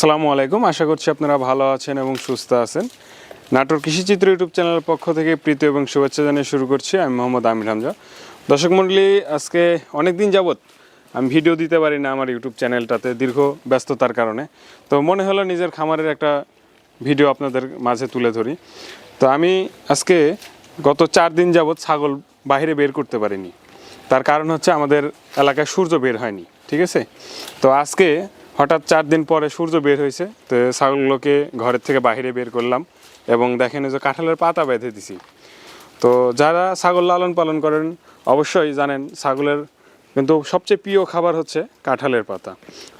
আসসালামু আলাইকুম। আশা করছি আপনারা ভালো আছেন এবং সুস্থ আছেন। নাটোর কৃষিচিত্র ইউটিউব চ্যানেলের পক্ষ থেকে প্রীতি এবং শুভেচ্ছা জানিয়ে শুরু করছি। আমি মোহাম্মদ আমির হামজা। দর্শক মণ্ডলী, আজকে অনেক দিন যাবৎ আমি ভিডিও দিতে পারি না আমার ইউটিউব চ্যানেলটাতে, দীর্ঘ ব্যস্ততার কারণে। তো মনে হলো নিজের খামারের একটা ভিডিও আপনাদের মাঝে তুলে ধরি। তো আমি আজকে গত চার দিন যাবৎ ছাগল বাইরে বের করতে পারিনি। তার কারণ হচ্ছে আমাদের এলাকায় সূর্য বের হয়নি, ঠিক আছে? তো আজকে হঠাৎ চার দিন পরে সূর্য বের হয়েছে, তো ছাগলগুলোকে ঘরের থেকে বাইরে বের করলাম এবং দেখেন যে কাঁঠালের পাতা বেঁধে দিছি। তো যারা ছাগল লালন পালন করেন, অবশ্যই জানেন ছাগলের কিন্তু সবচেয়ে প্রিয় খাবার হচ্ছে কাঁঠালের পাতা।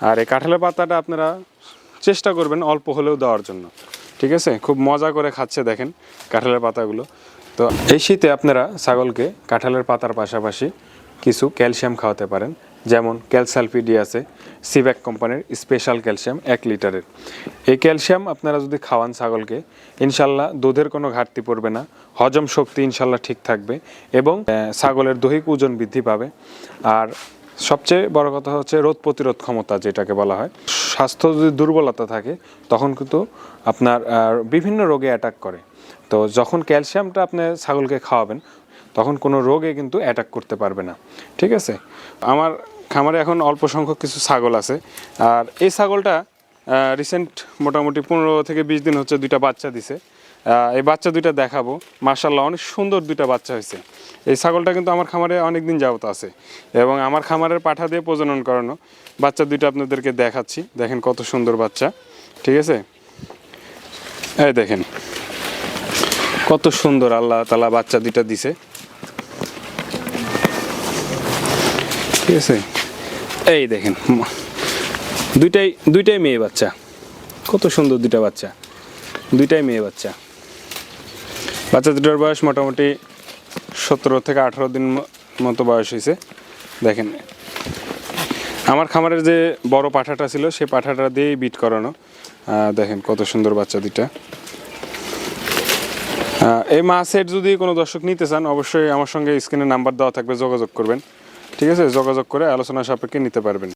আর এই কাঁঠালের পাতাটা আপনারা চেষ্টা করবেন অল্প হলেও দেওয়ার জন্য। ঠিক আছে? খুব মজা করে খাচ্ছে দেখেন কাঁঠালের পাতাগুলো। তো এই শীতে আপনারা ছাগলকে কাঁঠালের পাতার পাশাপাশি কিছু ক্যালসিয়াম খাওয়াতে পারেন। যেমন ক্যালসালফিডি আছে সিব্যাক কোম্পানির স্পেশাল ক্যালসিয়াম এক লিটারের। এই ক্যালসিয়াম আপনারা যদি খাওয়ান ছাগলকে, ইনশাল্লাহ দুধের কোনো ঘাটতি পড়বে না, হজম শক্তি ইনশাল্লাহ ঠিক থাকবে এবং ছাগলের দৈহিক ওজন বৃদ্ধি পাবে। আর সবচেয়ে বড় কথা হচ্ছে রোগ প্রতিরোধ ক্ষমতা, যেটাকে বলা হয়। স্বাস্থ্য যদি দুর্বলতা থাকে, তখন কিন্তু আপনার বিভিন্ন রোগে অ্যাটাক করে। তো যখন ক্যালসিয়ামটা আপনি ছাগলকে খাওয়াবেন তখন কোনো রোগে কিন্তু অ্যাটাক করতে পারবে না। ঠিক আছে? আমার খামারে এখন অল্প সংখ্যক কিছু ছাগল আছে। আর এই ছাগলটা রিসেন্ট মোটামুটি পনেরো থেকে বিশ দিন হচ্ছে দুইটা বাচ্চা দিছে। এই বাচ্চা দুইটা দেখাবো। মার্শাল্লাহ অনেক সুন্দর দুইটা বাচ্চা হয়েছে। এই ছাগলটা কিন্তু আমার খামারে অনেক দিন যাবত আছে এবং আমার খামারের পাঠা দিয়ে প্রজনন করানো বাচ্চা দুইটা আপনাদেরকে দেখাচ্ছি। দেখেন কত সুন্দর বাচ্চা। ঠিক আছে? এই দেখেন। কত সুন্দর আল্লাহ তালা বাচ্চা দুইটা দিছে। ঠিক আছে? এই দেখেন দুইটাই দুইটাই মেয়ে বাচ্চা। কত সুন্দর দুইটা বাচ্চা। দুইটাই মেয়ে বাচ্চা। বাচ্চা দুটোর বয়স মোটামুটি সতেরো থেকে আঠারো দিন মতো বয়স হয়েছে। দেখেন, আমার খামারের যে বড় পাঠাটা ছিল সেই পাঠাটা দিয়েই বিট করানো। দেখেন কত সুন্দর বাচ্চা দুইটা। এই সেট যদি কোনো দর্শক নিতে চান, অবশ্যই আমার সঙ্গে স্ক্রিনে নাম্বার দেওয়া থাকবে, যোগাযোগ করবেন। ঠিক আছে? যোগাযোগ করে আলোচনা সাপেক্ষে নিতে পারবেন।